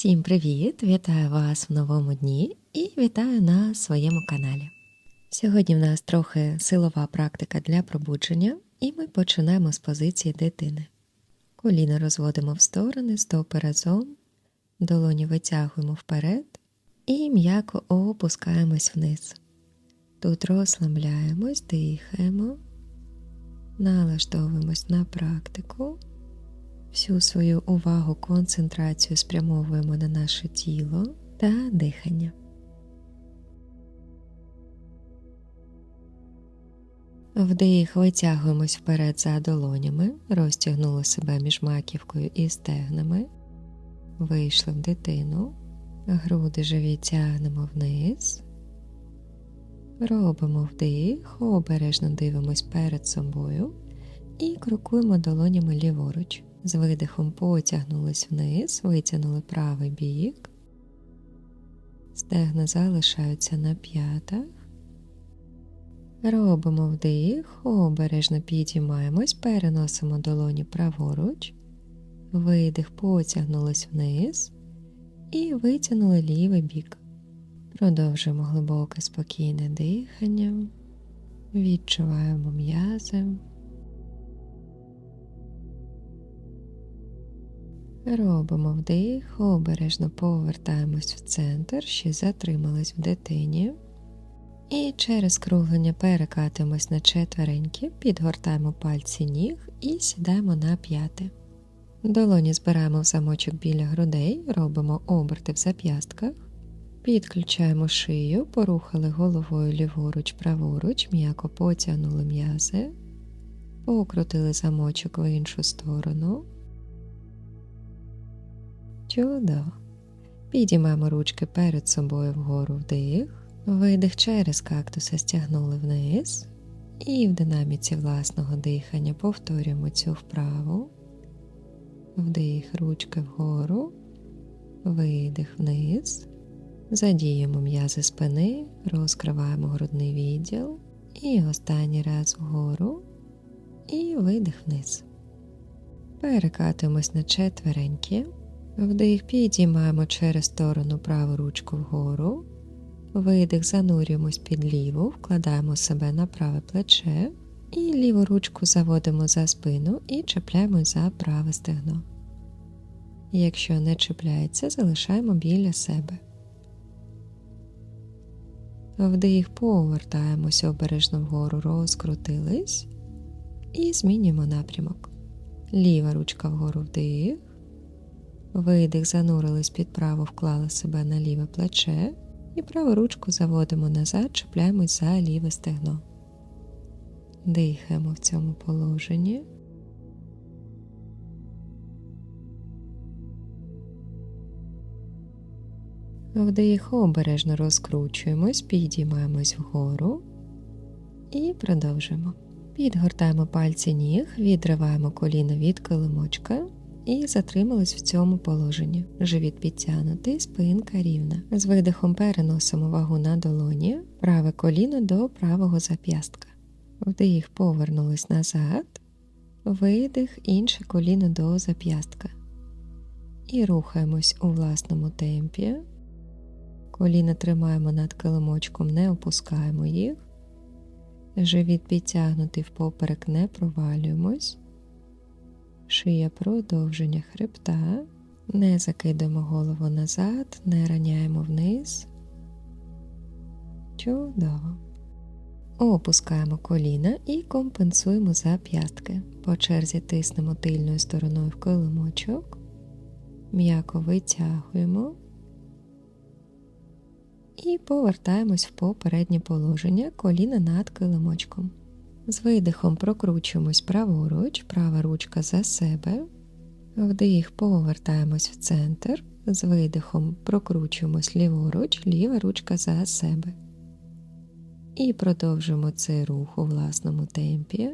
Всім привіт! Вітаю вас в новому дні і вітаю на своєму каналі. Сьогодні в нас трохи силова практика для пробудження, і ми починаємо з позиції дитини. Коліна розводимо в сторони, стопи разом, долоні витягуємо вперед і м'яко опускаємось вниз. Тут розслабляємось, дихаємо, налаштовуємось на практику. Всю свою увагу, концентрацію спрямовуємо на наше тіло та дихання. Вдих витягуємось вперед за долонями, розтягнули себе між маківкою і стегнами, вийшли в дитину, груди живі тягнемо вниз, робимо вдих, обережно дивимось перед собою і крокуємо долонями ліворуч. З видихом потягнулись вниз, витягнули правий бік, стегна залишаються на п'ятах. Робимо вдих, обережно підіймаємось, переносимо долоні праворуч, видих, потягнулись вниз і витягнули лівий бік. Продовжуємо глибоке спокійне дихання, відчуваємо м'язи. Робимо вдих, обережно повертаємось в центр, ще затримались в дитині. І через круглення перекатимось на четвереньки, підгортаємо пальці ніг і сідаємо на п'яти. Долоні збираємо в замочок біля грудей, робимо оберти в зап'ястках, підключаємо шию, порухали головою ліворуч, праворуч, м'яко потягнули м'язи, покрутили замочок в іншу сторону. Чудово. Підіймаємо ручки перед собою вгору вдих, видих через кактуса стягнули вниз. І в динаміці власного дихання повторюємо цю вправу. Вдих, ручки вгору, видих вниз. Задіємо м'язи спини, розкриваємо грудний відділ. І останній раз вгору. І видих вниз. Перекатуємось на четвереньки. Вдих підіймаємо через сторону праву ручку вгору, видих, занурюємось під ліву, вкладаємо себе на праве плече і ліву ручку заводимо за спину і чіпляємо за праве стегно. Якщо не чіпляється, залишаємо біля себе. Вдих, повертаємося обережно вгору, розкрутились і змінюємо напрямок. Ліва ручка вгору вдих. Видих, занурились під право, вклали себе на ліве плече і праву ручку заводимо назад, чіпляємось за ліве стегно. Дихаємо в цьому положенні. Вдих обережно розкручуємось, підіймаємось вгору і продовжуємо. Підгортаємо пальці ніг, відриваємо коліно від килимочка і затримались в цьому положенні. Живіт підтягнутий, спинка рівна. З видихом переносимо вагу на долоні, праве коліно до правого зап'ястка. Вдих повернулись назад, видих, інше коліно до зап'ястка. І рухаємось у власному темпі. Коліна тримаємо над килимочком, не опускаємо їх. Живіт підтягнутий впоперек, не провалюємось шия продовження хребта, не закидаємо голову назад, не раняємо вниз. Чудово. Опускаємо коліна і компенсуємо зап'ястки. По черзі тиснемо тильною стороною в килимочок, м'яко витягуємо і повертаємось в попереднє положення коліна над килимочком. З видихом прокручуємось праворуч, права ручка за себе. Вдих, повертаємось в центр. З видихом прокручуємось ліворуч, ліва ручка за себе. І продовжуємо цей рух у власному темпі.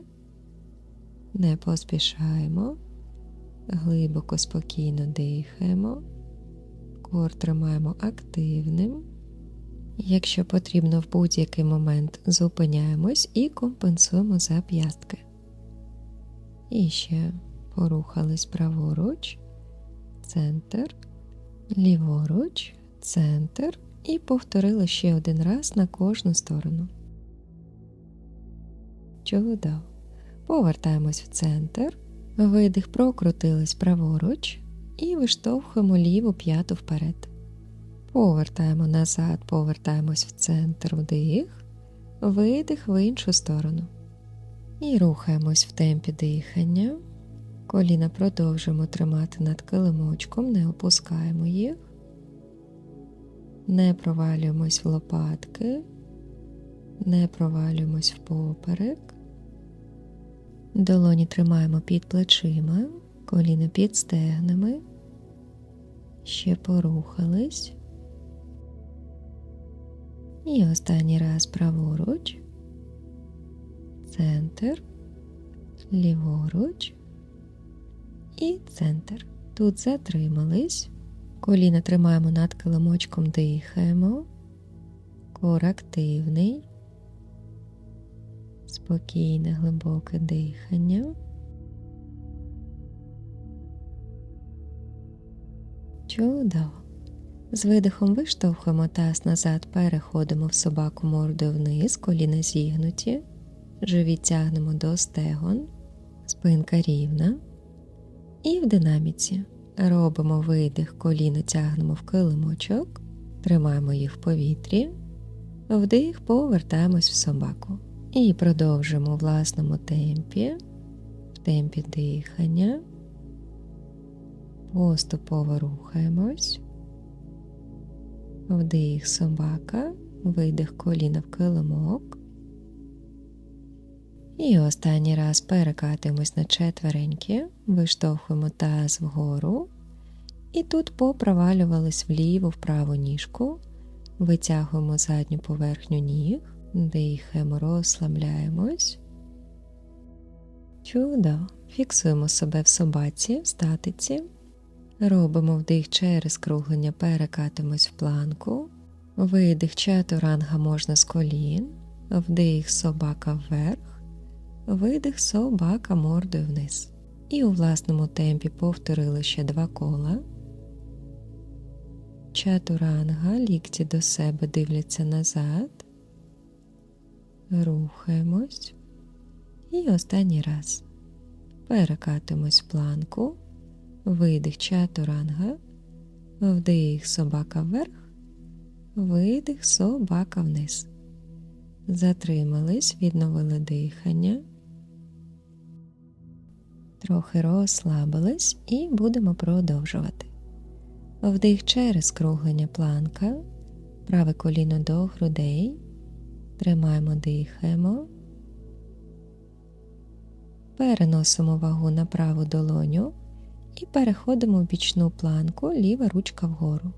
Не поспішаємо, глибоко, спокійно дихаємо, кор тримаємо активним. Якщо потрібно в будь-який момент зупиняємось і компенсуємо зап'ястки. І ще порухались праворуч, центр, ліворуч, центр і повторили ще один раз на кожну сторону. Чудово. Повертаємось в центр, видих прокрутились праворуч і виштовхуємо ліву п'яту вперед. Повертаємо назад, повертаємось в центр вдих, видих в іншу сторону. І рухаємось в темпі дихання. Коліна продовжуємо тримати над килимочком, не опускаємо їх, не провалюємось в лопатки, не провалюємось в поперек. Долоні тримаємо під плечима, коліна під стегнами. Ще порухались. І останній раз праворуч, центр, ліворуч і центр. Тут затримались. Коліна тримаємо над килимочком, дихаємо. Кор активний. Спокійне, глибоке дихання. Чудово. З видихом виштовхуємо таз назад, переходимо в собаку мордою вниз, коліна зігнуті, живіт тягнемо до стегон, спинка рівна. І в динаміці робимо видих, коліна тягнемо в килимочок, тримаємо їх в повітрі, вдих, повертаємось в собаку. І продовжуємо у власному темпі, в темпі дихання. Поступово рухаємось. Вдих собака, видих коліна в килимок. І останній раз перекатуємось на четвереньки, виштовхуємо таз вгору. І тут попровалювались вліву в праву ніжку, витягуємо задню поверхню ніг, дихаємо, розслабляємось. Чудово. Фіксуємо себе в собаці, в статиці. Робимо вдих через круглення, перекатимось в планку. Видих чатуранга можна з колін, вдих собака вверх, видих собака мордою вниз. І у власному темпі повторили ще два кола. Чатуранга, лікті до себе дивляться назад. Рухаємось. І останній раз. Перекатимось в планку. Видих чатуранга, вдих собака вверх, видих собака вниз. Затримались, відновили дихання, трохи розслабились і будемо продовжувати. Вдих через круглення планка, праве коліно до грудей, тримаємо, дихаємо, переносимо вагу на праву долоню. І переходимо в бічну планку, ліва ручка вгору.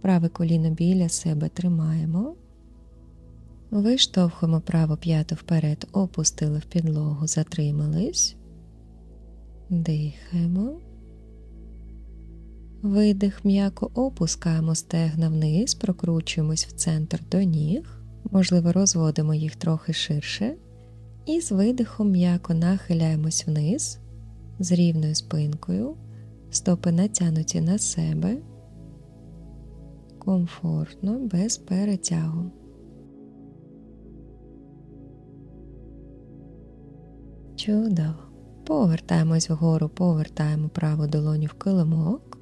Праве коліно біля себе тримаємо. Виштовхуємо праву п'яту вперед, опустили в підлогу, затримались. Дихаємо. Видих м'яко опускаємо стегна вниз, прокручуємось в центр до ніг, можливо, розводимо їх трохи ширше. І з видихом м'яко нахиляємось вниз з рівною спинкою, стопи натягнуті на себе, комфортно, без перетягу. Чудово. Повертаємось вгору, повертаємо праву долоню в килимок,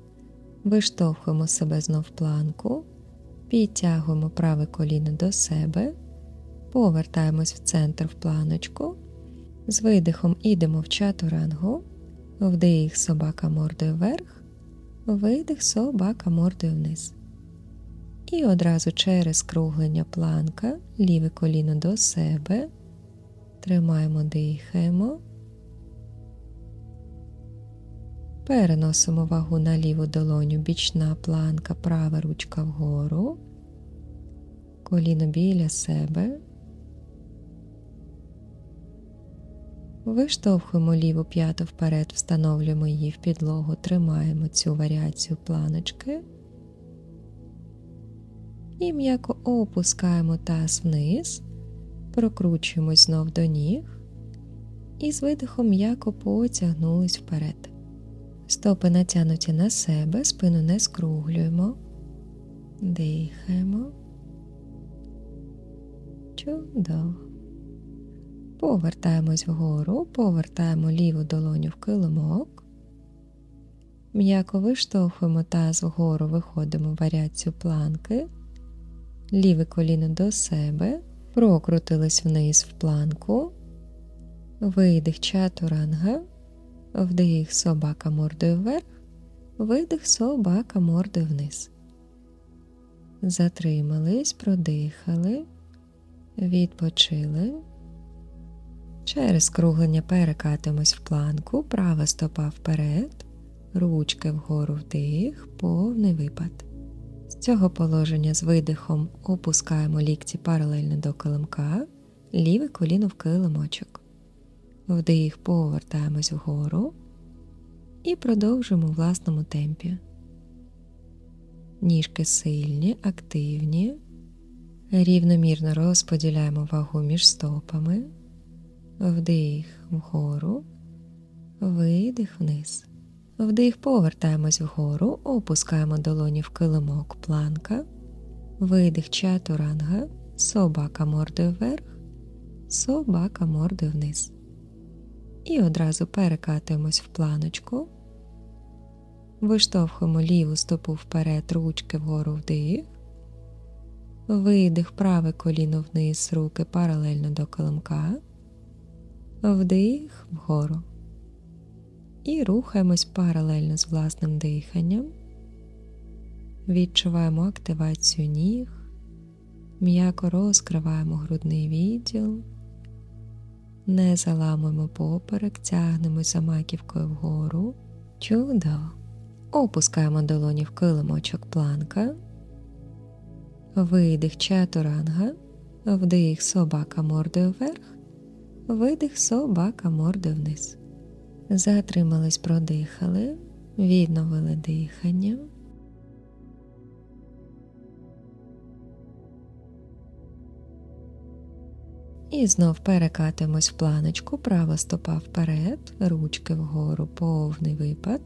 виштовхуємо себе знов в планку, підтягуємо праве коліно до себе, повертаємось в центр в планочку, з видихом ідемо в чатурангу, Вдих собака мордою вверх, видих собака мордою вниз. І одразу через круглення планка, ліве коліно до себе. Тримаємо, дихаємо. Переносимо вагу на ліву долоню, бічна планка, права ручка вгору, коліно біля себе. Виштовхуємо ліву п'яту вперед, встановлюємо її в підлогу, тримаємо цю варіацію планочки і м'яко опускаємо таз вниз, прокручуємось знов до ніг і з видихом м'яко потягнулись вперед. Стопи натягнуті на себе, спину не скруглюємо. Дихаємо. Чудово. Повертаємось вгору, повертаємо ліву долоню в килимок. М'яко виштовхуємо таз вгору, виходимо в варіацію планки. Ліве коліно до себе. Прокрутились вниз в планку. Видих чатуранга. Вдих собака мордою вверх. Видих собака мордою вниз. Затримались, продихали, відпочили. Через скруглення перекатимось в планку, права стопа вперед, ручки вгору вдих, повний випад. З цього положення з видихом опускаємо лікті паралельно до килимка, ліве коліно в килимочок. Вдих повертаємось вгору і продовжуємо у власному темпі. Ніжки сильні, активні. Рівномірно розподіляємо вагу між стопами. Вдих вгору, видих вниз. Вдих повертаємось вгору, опускаємо долоні в килимок планка, видих чатуранга, собака мордою вверх, собака мордою вниз. І одразу перекатуємось в планочку. Виштовхуємо ліву стопу вперед, ручки вгору вдих. Видих праве коліно вниз, руки паралельно до килимка. Вдих вгору. І рухаємось паралельно з власним диханням. Відчуваємо активацію ніг, м'яко розкриваємо грудний відділ, не заламуємо поперек, тягнемось за маківкою вгору. Чудово. Опускаємо долоні в килимочок планка. Видих чатуранга, вдих собака мордою вверх, видих собака мордою вниз. Затримались, продихали, відновили дихання. І знов перекатимось в планочку, права стопа вперед, ручки вгору, повний випад.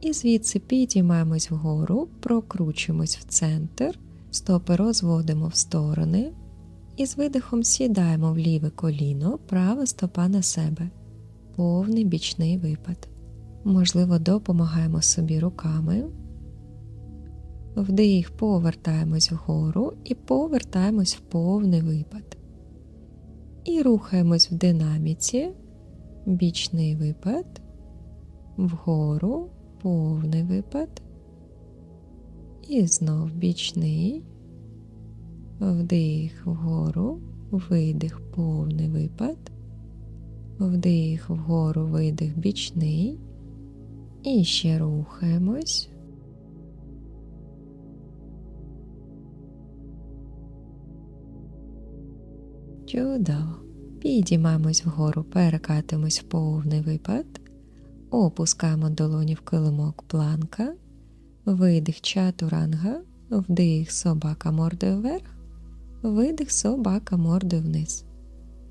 І звідси підіймаємось вгору, прокручуємось в центр, стопи розводимо в сторони. І з видихом сідаємо в ліве коліно, права стопа на себе. Повний бічний випад. Можливо, допомагаємо собі руками. Вдих, повертаємось вгору і повертаємось в повний випад. І рухаємось в динаміці, бічний випад, вгору, повний випад. І знов бічний, вдих вгору, видих, повний випад, вдих вгору, видих бічний. І ще рухаємось. Чудово. Підіймаємось вгору, перекатимось в повний випад, опускаємо долоні в килимок планка, видих чатуранга, вдих собака мордою вверх, видих собака мордою вниз.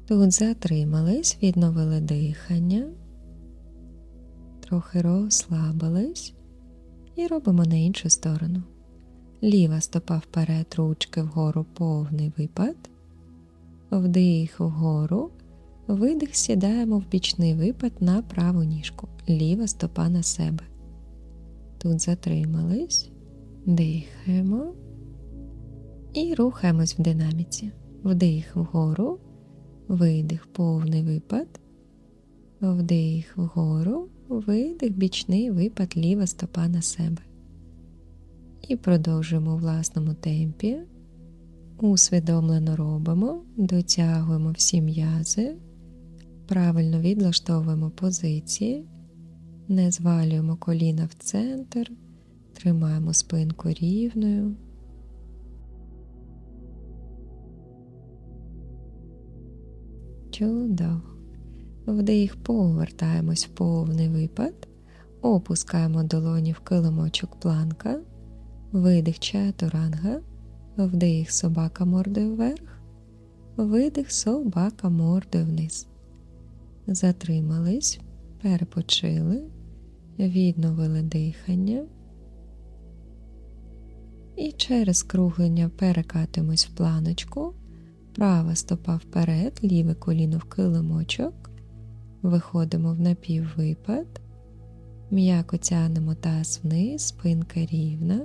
Тут затримались, відновили дихання, трохи розслабились і робимо на іншу сторону. Ліва стопа вперед, ручки вгору повний випад. Вдих вгору, видих сідаємо в бічний випад на праву ніжку, ліва стопа на себе. Тут затримались, дихаємо і рухаємось в динаміці. Вдих вгору, видих, повний випад, вдих вгору, видих, бічний випад, ліва стопа на себе. І продовжуємо у власному темпі. Усвідомлено робимо, дотягуємо всі м'язи, правильно відлаштовуємо позиції, не звалюємо коліна в центр, тримаємо спинку рівною. Чудово. Вдих повертаємось в повний випад, опускаємо долоні в килимочок планка, видих чатуранга. Вдих собака мордою вверх, видих собака мордою вниз. Затримались, перепочили, відновили дихання. І через круглення перекатимось в планочку, права стопа вперед, ліве коліно в килимочок, виходимо в напіввипад, м'яко тягнемо таз вниз, спинка рівна,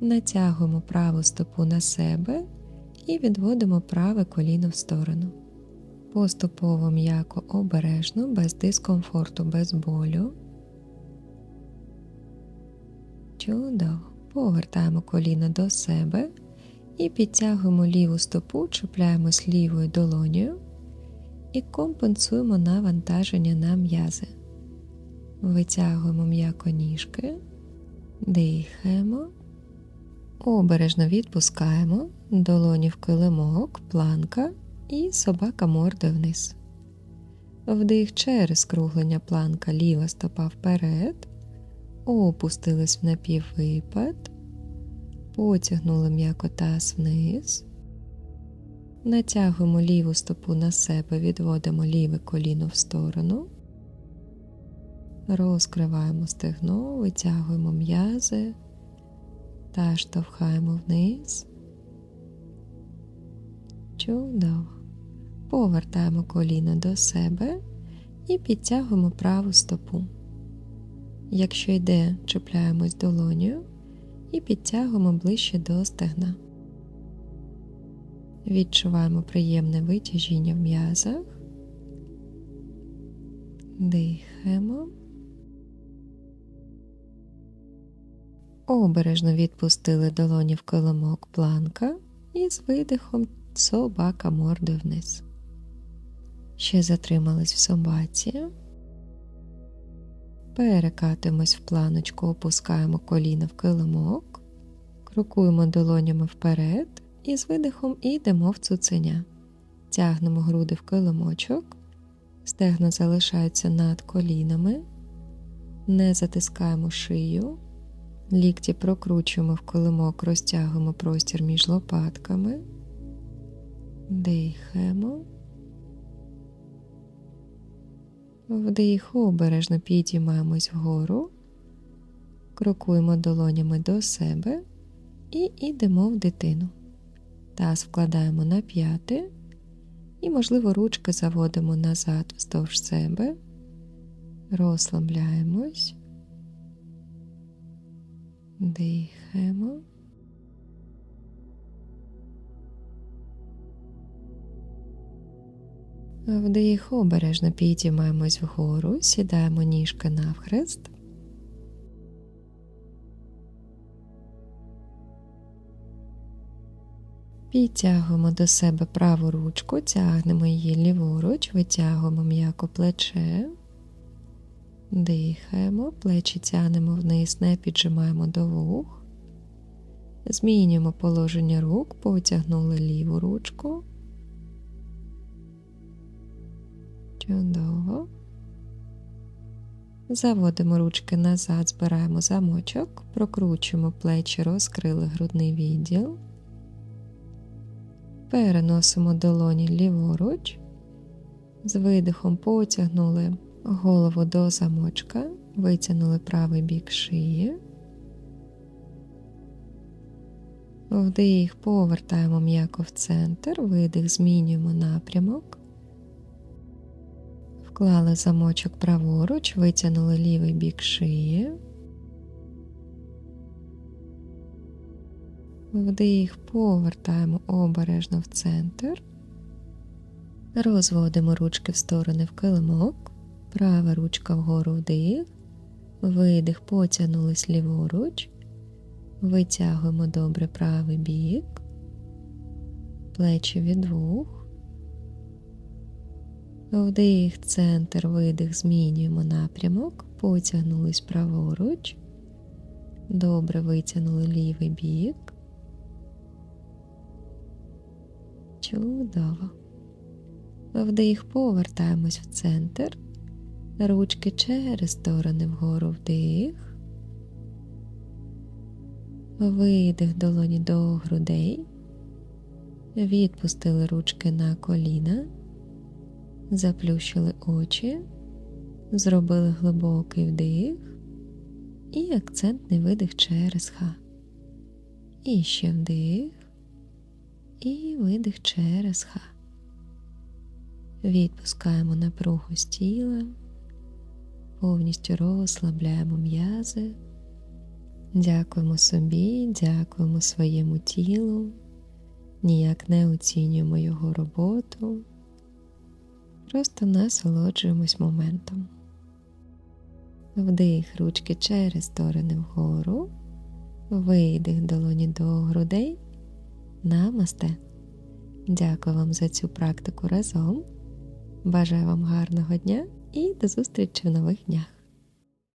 натягуємо праву стопу на себе і відводимо праве коліно в сторону. Поступово м'яко обережно, без дискомфорту, без болю. Чудово. Повертаємо коліно до себе і підтягуємо ліву стопу, чіпляємось лівою долонею і компенсуємо навантаження на м'язи. Витягуємо м'яко ніжки, дихаємо, обережно відпускаємо, долоні в килимок, планка і собака мордою вниз. Вдих через круглення планка, ліва стопа вперед, опустились в напіввипад, потягнули м'яко таз вниз, натягуємо ліву стопу на себе, відводимо ліве коліно в сторону, розкриваємо стегно, витягуємо м'язи та штовхаємо вниз. Чудово. Повертаємо коліно до себе і підтягуємо праву стопу. Якщо йде, чіпляємось долонею і підтягуємо ближче до стегна. Відчуваємо приємне витяжіння в м'язах, дихаємо, обережно відпустили долоні в килимок планка і з видихом собака мордою вниз. Ще затримались в собаці. Перекатимось в планочку, опускаємо коліна в килимок, крокуємо долонями вперед і з видихом йдемо в цуценя. Тягнемо груди в килимочок, стегна залишаються над колінами, не затискаємо шию, лікті прокручуємо в килимок, розтягуємо простір між лопатками, дихаємо. Вдих, обережно підіймаємось вгору, крокуємо долонями до себе і йдемо в дитину. Таз вкладаємо на п'яти і, можливо, ручки заводимо назад вздовж себе, розслабляємось, дихаємо. Вдих обережно підіймаємось вгору, сідаємо ніжки навхрест. Підтягуємо до себе праву ручку, тягнемо її ліворуч, витягуємо м'яко плече, дихаємо, плечі тягнемо вниз, не піджимаємо до вух, змінюємо положення рук, потягнули ліву ручку. Чудово. Заводимо ручки назад, збираємо замочок, прокручуємо плечі, розкрили грудний відділ. Переносимо долоні ліворуч, з видихом потягнули голову до замочка, витягнули правий бік шиї. Вдих, повертаємо м'яко в центр, видих, змінюємо напрямок. Вклали замочок праворуч, витягнули лівий бік шиї. Вдих, повертаємо обережно в центр. Розводимо ручки в сторони в килимок. Права ручка вгору вдих. Видих, потягнулись ліворуч. Витягуємо добре правий бік. Плечі від двох. Вдих, центр, видих, змінюємо напрямок, потягнулись праворуч. Добре витягнули лівий бік. Чудово. Вдих, повертаємось в центр. Ручки через сторони вгору вдих. Видих долоні до грудей. Відпустили ручки на коліна. Заплющили очі, зробили глибокий вдих і акцентний видих через ха. І ще вдих і видих через ха. Відпускаємо напругу з тіла, повністю розслабляємо м'язи. Дякуємо собі, дякуємо своєму тілу, ніяк не оцінюємо його роботу, просто насолоджуємось моментом. Вдих ручки через сторони вгору, видих долоні до грудей. Намасте. Дякую вам за цю практику разом. Бажаю вам гарного дня і до зустрічі в нових днях.